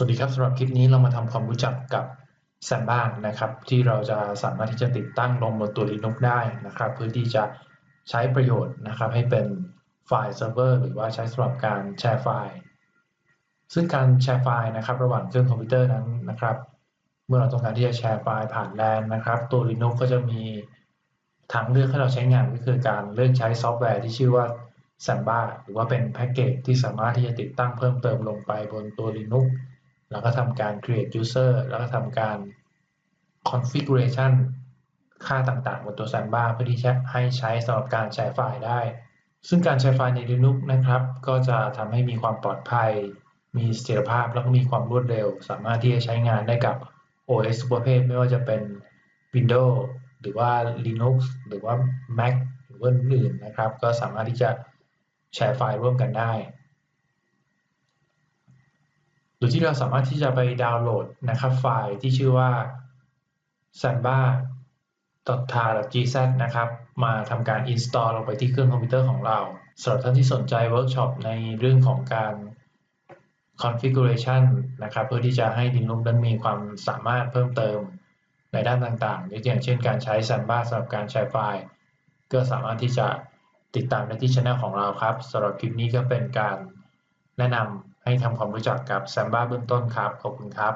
สวัสดีครับสำหรับคลิปนี้เรามาทำความรู้จักกับ s a m b a นะครับ ที่เราจะสามารถที่จะติดตั้งลงบนตัว Linux ได้นะครับ เพื่อที่จะใช้ประโยชน์นะครับ ให้เป็นไฟล์เซิร์ฟเวอร์หรือว่าใช้สำหรับการแชร์ไฟล์ ซึ่งการแชร์ไฟล์นะครับ ระหว่างเครื่องคอมพิวเตอร์นั้นนะครับ เมื่อเราต้องการที่จะแชร์ไฟล์ผ่านแลนนะครับ ตัว Linux ก็จะมีทางเลือกให้เราใช้งานก็คือการเลือกใช้ซอฟต์แวร์ที่ชื่อว่า s a m b a หรือว่าเป็นแพ็กเกจที่สามารถที่จะติดตั้งเพิ่มเติมลงไปบนตัว Linux แล้วก็ทำการ create user แล้วก็ทำการ configuration ค่าต่างๆ บนตัว Samba เพื่อที่จะให้ใช้สำหรับการแชร์ไฟล์ได้ ซึ่งการแชร์ไฟล์ใน Linux นะครับ ก็จะทำให้มีความปลอดภัย มีเสถียรภาพแล้วก็มีความรวดเร็ว สามารถที่จะใช้งานได้กับ OS ทุกประเภทไม่ว่าจะเป็น Windows หรือว่า Linux หรือว่า Mac หรือว่าอื่นๆนะครับ ก็สามารถที่จะแชร์ไฟล์ร่วมกันได้ โดยที่เราสามารถที่จะไปดาวน์โหลดนะครับไฟล์ที่ชื่อว่า samba t a r gz นะครับ มาทำการ install ลงไปที่เครื่องคอมพิวเตอร์ของเราสำหรับท่านที่สนใจเวิร์กช็อปในเรื่องของการ configuration นะครับ เพื่อที่จะให้ Linux นั้นมีความสามารถเพิ่มเติมในด้านต่างๆอย่างเช่นการใช้ Samba สำหรับการแชร์ไฟล์ ก็สามารถที่จะติดตามได้ที่ช่องของเราครับสำหรับคลิปนี้ก็เป็นการ แนะนำให้ทำความรู้จักกับ Samba เบื้องต้นครับ ขอบคุณครับ